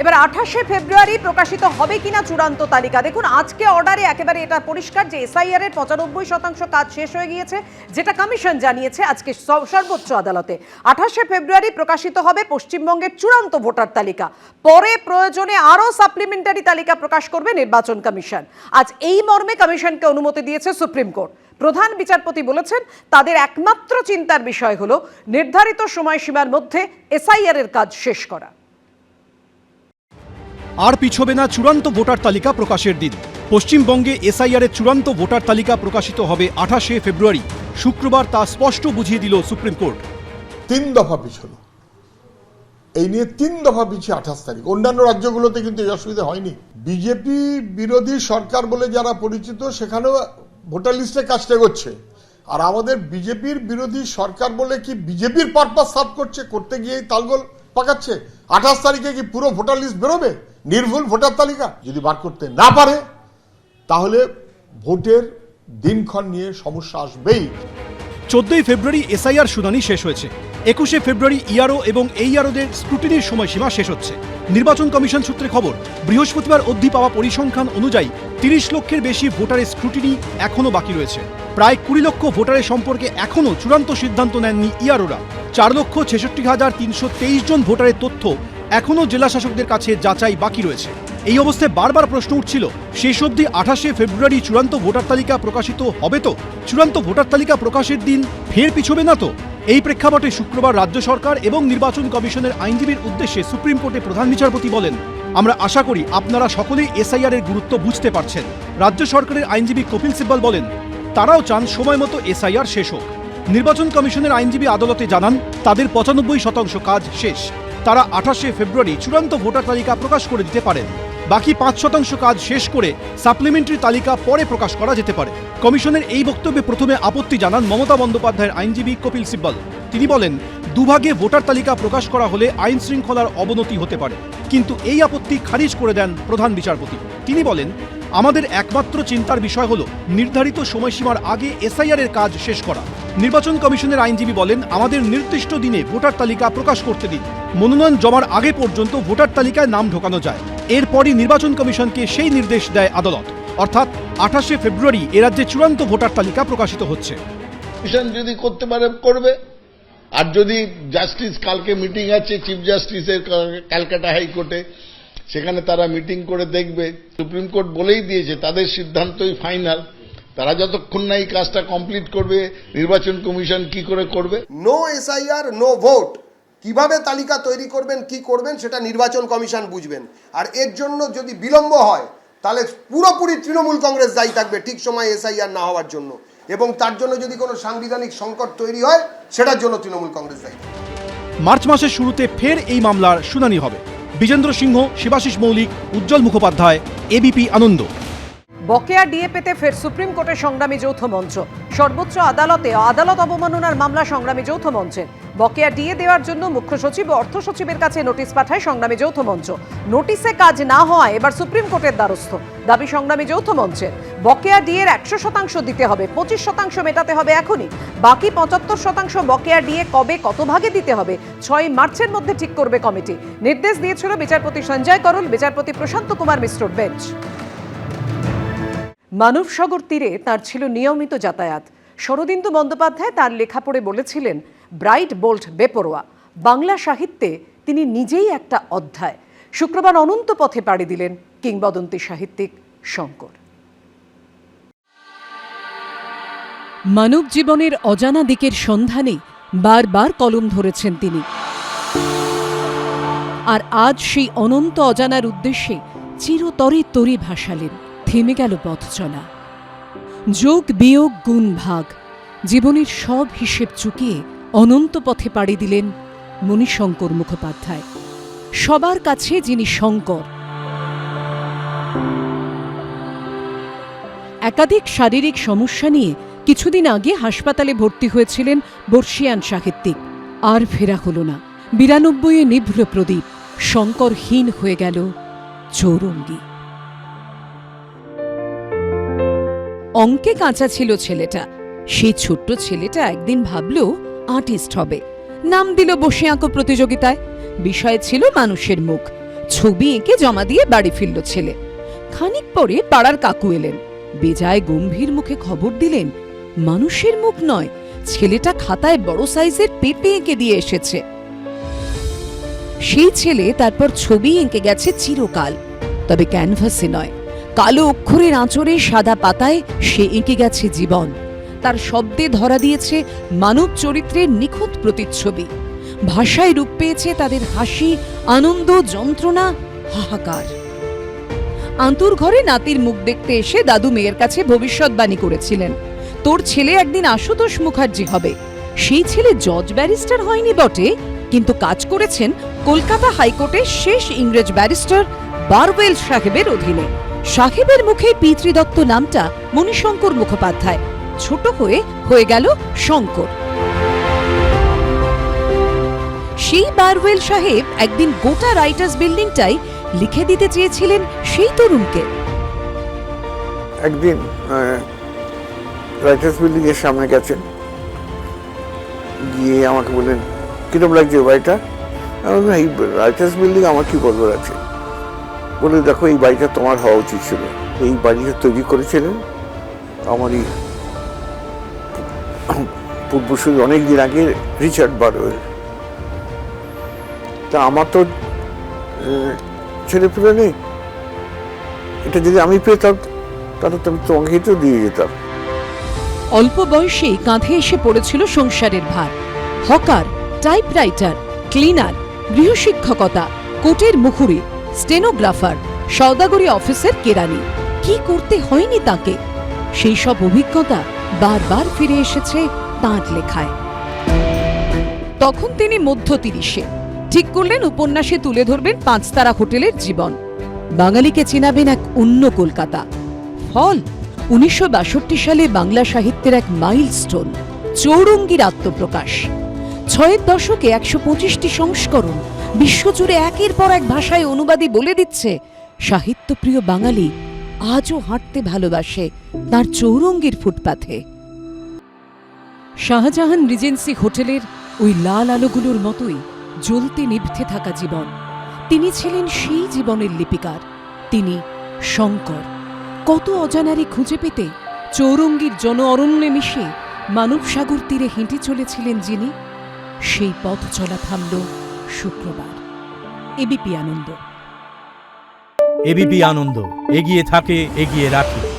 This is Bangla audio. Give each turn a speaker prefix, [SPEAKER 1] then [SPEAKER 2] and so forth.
[SPEAKER 1] এবার আঠাশে ফেব্রুয়ারি প্রকাশিত হবে কিনা চূড়ান্ত তালিকা? দেখুন, আজকে অর্ডারে একেবারে এটা পরিষ্কার যে এসআইআর এর পঁচানব্বই শতাংশ কাজ শেষ হয়ে গিয়েছে, যেটা কমিশন জানিয়েছে আজকে সর্বোচ্চ আদালতে। আঠাশে ফেব্রুয়ারি প্রকাশিত হবে পশ্চিমবঙ্গের চূড়ান্ত ভোটার তালিকা। পরে প্রয়োজনে আরও সাপ্লিমেন্টারি তালিকা প্রকাশ করবে নির্বাচন কমিশন। আজ এই মর্মে কমিশনকে অনুমতি দিয়েছে সুপ্রিম কোর্ট। প্রধান বিচারপতি বলেছেন, তাদের একমাত্র চিন্তার বিষয় হল নির্ধারিত সময়সীমার মধ্যে এসআইআর এর কাজ শেষ করা।
[SPEAKER 2] আর পিছবে না চূড়ান্ত ভোটার তালিকা প্রকাশের দিন। পশ্চিমবঙ্গে এসআইআর এর চূড়ান্ত ভোটার তালিকা প্রকাশিত হবে আঠাশে ফেব্রুয়ারি। শুক্রবার তা স্পষ্ট বুঝিয়ে দিল সুপ্রিম কোর্ট।
[SPEAKER 3] তিন দফা পিছনো এই নিয়ে তিন দফা পিছিয়ে আঠাশ তারিখ। অন্যান্য রাজ্যগুলোতে কিন্তু এই অসুবিধা হয়নি। বিজেপি বিরোধী সরকার বলে যারা পরিচিত, সেখানেও ভোটার লিস্টে কাজটা করছে আর আমাদের বিজেপির বিরোধী সরকার বলে কি বিজেপির পারপাস সার্ভ করছে, করতে গিয়েই তালগোল পাকাচ্ছে? আঠাশ তারিখে কি পুরো ভোটার লিস্ট বেরোবে? নির্ভুল ভোটার তালিকা যদি বার করতে না পারে, তাহলে ভোটের দিনক্ষণ নিয়ে সমস্যা আসবেই।
[SPEAKER 2] চোদ্দই ফেব্রুয়ারি এসআইআর শুনানি শেষ হয়েছে। একুশে ফেব্রুয়ারি ইআরও এবং এই ইয়ারোদের স্ক্রুটিনির সময়সীমা শেষ হচ্ছে। নির্বাচন কমিশন সূত্রে খবর, বৃহস্পতিবার অবধি পাওয়া পরিসংখ্যান অনুযায়ী তিরিশ লক্ষের বেশি ভোটারের স্ক্রুটিনি এখনও বাকি রয়েছে। প্রায় কুড়ি লক্ষ ভোটারের সম্পর্কে এখনও চূড়ান্ত সিদ্ধান্ত নেননি ইআরওরা চার লক্ষ ছেষট্টি হাজার তিনশো তেইশ জন ভোটারের তথ্য এখনও জেলা শাসকদের কাছে যাচাই বাকি রয়েছে। এই অবস্থায় বারবার প্রশ্ন উঠছিল, শেষ অবধি আঠাশে ফেব্রুয়ারি চূড়ান্ত ভোটার তালিকা প্রকাশিত হবে তো? চূড়ান্ত ভোটার তালিকা প্রকাশের দিন ফের পিছবে না তো? এই প্রেক্ষাপটে শুক্রবার রাজ্য সরকার এবং নির্বাচন কমিশনের আইনজীবীর উদ্দেশ্যে সুপ্রিম কোর্টে প্রধান বিচারপতি বলেন, আমরা আশা করি আপনারা সকলেই এসআইআর এর গুরুত্ব বুঝতে পারছেন। রাজ্য সরকারের আইনজীবী কপিল সিব্বল বলেন, তারাও চান সময় মতো এসআইআর শেষ হোক। নির্বাচন কমিশনের আইনজীবী আদালতে জানান, তাদের পঁচানব্বই শতাংশ কাজ শেষ। তারা আঠাশে ফেব্রুয়ারি চূড়ান্ত ভোটার তালিকা প্রকাশ করে দিতে পারেন। বাকি পাঁচ শতাংশ কাজ শেষ করে সাপ্লিমেন্টারি তালিকা পরে প্রকাশ করা যেতে পারে। কমিশনের এই বক্তব্যে প্রথমে আপত্তি জানান মমতা বন্দ্যোপাধ্যায়ের আইনজীবী কপিল সিব্বল। তিনি বলেন, দুভাগে ভোটার তালিকা প্রকাশ করা হলে আইন শৃঙ্খলার অবনতি হতে পারে, কিন্তু এই আপত্তি খারিজ করে দেন প্রধান বিচারপতি। তিনি বলেন, আমাদের একমাত্র চিন্তার বিষয় হল নির্ধারিত সময়সীমার আগে এসআইআর এর কাজ শেষ করা। নির্বাচন কমিশনের আইনজীবী বলেন, আমাদের নির্দিষ্ট দিনে ভোটার তালিকা প্রকাশ করতে দিন। মনোনয়ন জমার আগে পর্যন্ত ভোটার তালিকায় নাম ঢোকানো যায়। এরপরই নির্বাচন কমিশনকে সেই নির্দেশ দেয় আদালত। অর্থাৎ, আঠাশে ফেব্রুয়ারি এ রাজ্যে চূড়ান্ত ভোটার তালিকা প্রকাশিত হচ্ছে।
[SPEAKER 4] কমিশন যদি করতে পারে, করবে। আর যদি জাস্টিস, কালকে মিটিং আছে, চিফ জাস্টিসের ক্যালকাটা হাইকোর্টে, সেখানে তারা মিটিং করে দেখবে। সুপ্রিম কোর্ট বলেই দিয়েছে, তাদের সিদ্ধান্তই ফাইনাল। তারা যতক্ষণ না এই কাজটা কমপ্লিট করবে নির্বাচন কমিশন কি করে করবে?
[SPEAKER 5] নো এসআইআর নো ভোট কীভাবে তালিকা তৈরি করবেন কি করবেন সেটা নির্বাচন কমিশন বুঝবেন। আর এর জন্য যদি বিলম্ব হয় তাহলে পুরোপুরি তৃণমূল কংগ্রেস দায়ী থাকবে ঠিক সময় এসআইআর না হওয়ার জন্য। এবং তার জন্য যদি কোনো সাংবিধানিক সংকট তৈরি হয় সেটার জন্য তৃণমূল কংগ্রেস দায়ী।
[SPEAKER 2] মার্চ মাসের শুরুতে ফের এই মামলার শুনানি হবে। বিজেন্দ্র সিংহ শিবাশিস মৌলিক উজ্জ্বল মুখোপাধ্যায় এবিপি আনন্দ।
[SPEAKER 1] বকেয়া ডিএ পেতে ফের সুপ্রিম কোর্টের সংগ্রামী যৌথ মঞ্চ। সর্বোচ্চ আদালতে আদালত অবমাননার মামলা সংগ্রামী যৌথ মঞ্চের বকেয়া ডিএ দেওয়ার জন্য মুখ্য সচিব অর্থ সচিবের কাছে নোটিশ পাঠায় সংগ্রামী যৌথ মঞ্চ। নোটিশে কাজ না হওয়ায় এবার সুপ্রিম কোর্টের দ্বারস্থ। দাবি সংগ্রামী যৌথ মঞ্চের। বকেয়া ডিএর একশো শতাংশ দিতে হবে, পঁচিশ শতাংশ মেটাতে হবে এখনই। বাকি পঁচাত্তর শতাংশ বকেয়া ডিএ কবে কত ভাগে দিতে হবে, ছয় মার্চের মধ্যে ঠিক করবে কমিটি। নির্দেশ দিয়েছিল বিচারপতি সঞ্জয় করল, বিচারপতি প্রশান্ত কুমার মিশ্রর বেঞ্চ। মানবসাগর তীরে তার ছিল নিয়মিত যাতায়াত। শরদিন্দু বন্দ্যোপাধ্যায় তার লেখা পড়ে বলেছিলেন, ব্রাইট বোল্ট বেপরোয়া। বাংলা সাহিত্যে তিনি নিজেই একটা অধ্যায়। শুক্রবার অনন্ত পথে পাড়ি দিলেন কিংবদন্তি সাহিত্যিক শঙ্কর। মানব জীবনের অজানা দিকের সন্ধানে বারবার কলম ধরেছেন তিনি। আর আজ সেই অনন্ত অজানার উদ্দেশ্যে চিরতরে তরি ভাসালেন। থেমে গেল পথ চলা যোগ, বিয়োগ, গুণ, ভাগ, জীবনের সব হিসেব চুকিয়ে অনন্ত পথে পাড়ি দিলেন মণিশঙ্কর মুখোপাধ্যায়। সবার কাছে যিনি শঙ্কর। একাধিক শারীরিক সমস্যা নিয়ে কিছুদিন আগে হাসপাতালে ভর্তি হয়েছিলেন বর্ষিয়ান সাহিত্যিক। আর ফেরা হল না। বিরানব্বইয়ে নিভ্র প্রদীপ, শঙ্করহীন হয়ে গেল চৌরঙ্গী। অঙ্কে কাঁচা ছিল ছেলেটা। সেই ছোট্ট ছেলেটা একদিন ভাবল, আর্টিস্ট হবে। নাম দিল বসে আঁকো প্রতিযোগিতায়। বিষয় ছিল মানুষের মুখ। ছবি এঁকে জমা দিয়ে বাড়ি ফিরল ছেলে। খানিক পরে পাড়ার কাকু এলেন। বেজায় গম্ভীর মুখে খবর দিলেন, মানুষের মুখ নয়, ছেলেটা খাতায় বড় সাইজের পেঁপে এঁকে দিয়ে এসেছে। সেই ছেলে তারপর ছবি এঁকে গেছে চিরকাল, তবে ক্যানভাসে নয়। কালো অক্ষরের আঁচড়ে সাদা পাতায় সে এঁকে গেছে জীবন। তার শব্দে ধরা দিয়েছে মানব চরিত্রের নিখুঁত প্রতিচ্ছবি। ভাষায় রূপ পেয়েছে তাদের হাসি, আনন্দ, যন্ত্রণা, হাহাকার। আন্তুর ঘরে নাতির মুখ দেখতে এসে দাদু মেয়ের কাছে ভবিষ্যৎবাণী করেছিলেন। তোর ছেলে একদিন আশুতোষ মুখার্জি হবে। সেই ছেলে জজ ব্যারিস্টার হয়নি বটে, কিন্তু কাজ করেছেন কলকাতা হাইকোর্টের শেষ ইংরেজ ব্যারিস্টার বারওয়েল সাহেবের অধীনে। সাহেবের মুখে পিতৃদত্ত নামটা মণিশঙ্কর মুখোপাধ্যায়। ছোট হয়ে হয়ে গেল শঙ্কর। সেই বারওয়েল সাহেব একদিন গোটা রাইটার্স বিল্ডিংটাই লিখে দিতে চেয়েছিলেন সেই তরুণকে।
[SPEAKER 6] একদিন রাইটার্স বিল্ডিং এর সামনে গেছেন। গিয়ে আমাকে বললেন, কিরম লাগছে বাড়িটা রাইটার্স বিল্ডিং আমার কি বলবার আছে? বলে, দেখো, এই বাড়িটা তোমার হওয়া উচিত ছিল। এই বাড়িটা তৈরি করেছিলেন আমারই পূর্বসূরি অনেক দিন আগে রিচার্ড বারওয়েল তা আমার তো ছেলে পেলে নেই। এটা যদি আমি পেতাম, তাহলে তো আমি তোমাকেই তো দিয়ে যেতাম।
[SPEAKER 1] অল্প বয়সেই কাঁধে এসে পড়েছিল সংসারের ভার। হকার, টাইপরাইটার, ক্লিনার, গৃহশিক্ষকতা, কোটের মুখুরি স্টেনোগ্রাফার সওদাগরি অফিসের কেরানি। কি করতে হয়নি তাকে? সেই সব অভিজ্ঞতা বারবার ফিরে এসেছে তাঁর লেখায়। তখন তিনি মধ্য তিরিশে। ঠিক করলেন উপন্যাসে তুলে ধরবেন পাঁচতারা হোটেলের জীবন। বাঙালিকে চিনাবেন এক অন্য কলকাতা। ফল, উনিশশো সালে বাংলা সাহিত্যের এক মাইলস্টোন, চৌরঙ্গীর আত্মপ্রকাশ। ছয়ের দশকে একশো পঁচিশটি সংস্করণ বিশ্বজুড়ে একের পর এক ভাষায় অনুবাদী বলে দিচ্ছে, সাহিত্যপ্রিয় বাঙালি আজও হাঁটতে ভালোবাসে তার চৌরঙ্গীর ফুটপাথে। শাহজাহান রিজেন্সি হোটেলের ওই লাল আলোগুলোর মতোই জ্বলতে নিভতে থাকা জীবন। তিনি ছিলেন সেই জীবনের লিপিকার। তিনি শঙ্কর। কত অজানারি খুঁজে পেতে চৌরঙ্গীর জন অরণ্যে মিশে মানবসাগর তীরে হেঁটে চলেছিলেন যিনি, সেই পথ চলা থামল শুক্রবার। এবিপি আনন্দ।
[SPEAKER 7] এবিপি আনন্দ। এগিয়ে থাকে এগিয়ে রাখে।